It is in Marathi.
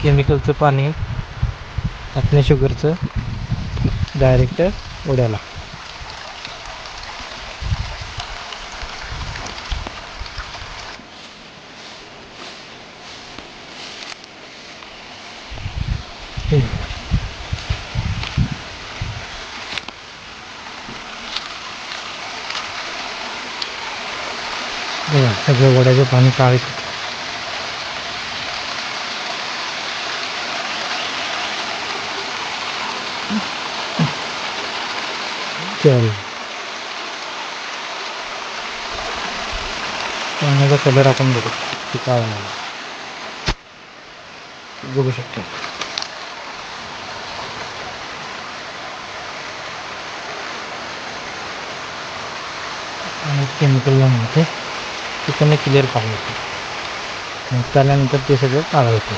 केमिकलचं पाणी आपल्या शुगरचं डायरेक्ट उड्याला सगळं वड्याचं पाणी काळे चल. पाण्याचा कलर आपण बघू. किती काय आहे. बघू शकतो. आणि केमिकलला म्हणते तिकडनं क्लिअर पाहिजे. त्यानंतर ते सगळं काढायचं.